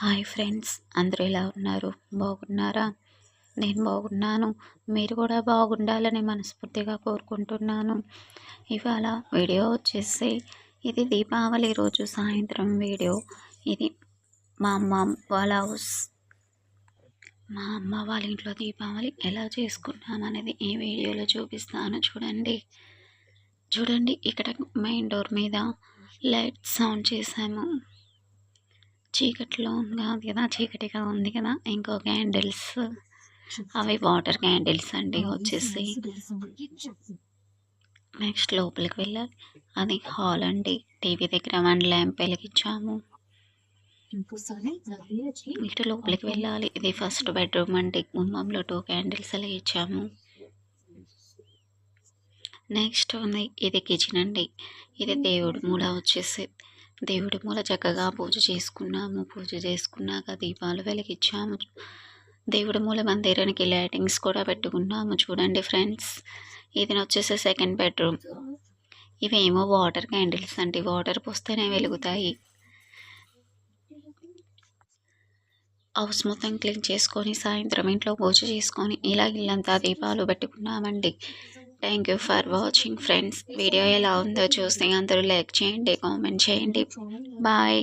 Hi friends అందరూ ఎలా ఉన్నారు? బాగున్నారా? నేను బాగున్నాను. మీరు కూడా బాగుండాలని మనస్ఫూర్తిగా కోరుకుంటున్నాను. ఇవాళ వీడియో వచ్చేసి ఇది దీపావళి రోజు సాయంత్రం వీడియో. ఇది మా అమ్మ వాళ్ళ హౌస్. మా అమ్మ వాళ్ళ ఇంట్లో దీపావళి ఎలా చేసుకున్నాం అనేది ఈ వీడియోలో చూపిస్తాను. చూడండి. చూడండి ఇక్కడ మెయిన్ డోర్ మీద లైట్ సౌండ్ చేసాము చీకట్లో కాదు కదా చీకటిగా ఉంది కదా. ఇంకో క్యాండిల్స్ అవి వాటర్ క్యాండిల్స్ అండి వచ్చేసి. నెక్స్ట్ లోపలికి వెళ్ళాలి. అది హాల్ అండి. టీవీ దగ్గర వన్ ల్యాంప్ వెలిగించాము. ఇటు లోపలికి వెళ్ళాలి. ఇది ఫస్ట్ బెడ్రూమ్ అండి. గుమ్మంలో టూ క్యాండిల్స్ వెలిగించాము. నెక్స్ట్ ఉంది. ఇది కిచెన్ అండి. ఇది దేవుడి మూల వచ్చేసి. దేవుడి మూల చక్కగా పూజ చేసుకున్నాము. పూజ చేసుకున్నాక దీపాలు వెలిగించాము. దేవుడి మూల మందిరానికి లైటింగ్స్ కూడా పెట్టుకున్నాము. చూడండి ఫ్రెండ్స్ ఇది వచ్చేసి సెకండ్ బెడ్రూమ్ ఇవేమో వాటర్ క్యాండిల్స్ అండి. వాటర్ పోస్తేనే వెలుగుతాయి. హౌస్ మొత్తం క్లీన్ చేసుకొని సాయంత్రం ఇంట్లో పూజ చేసుకొని ఇలా ఇల్లంతా దీపాలు పెట్టుకున్నామండి. Thank you for watching friends video ఎలా ఉందో చూసి అందరూ లైక్ చేయండి కామెంట్ చేయండి. బాయ్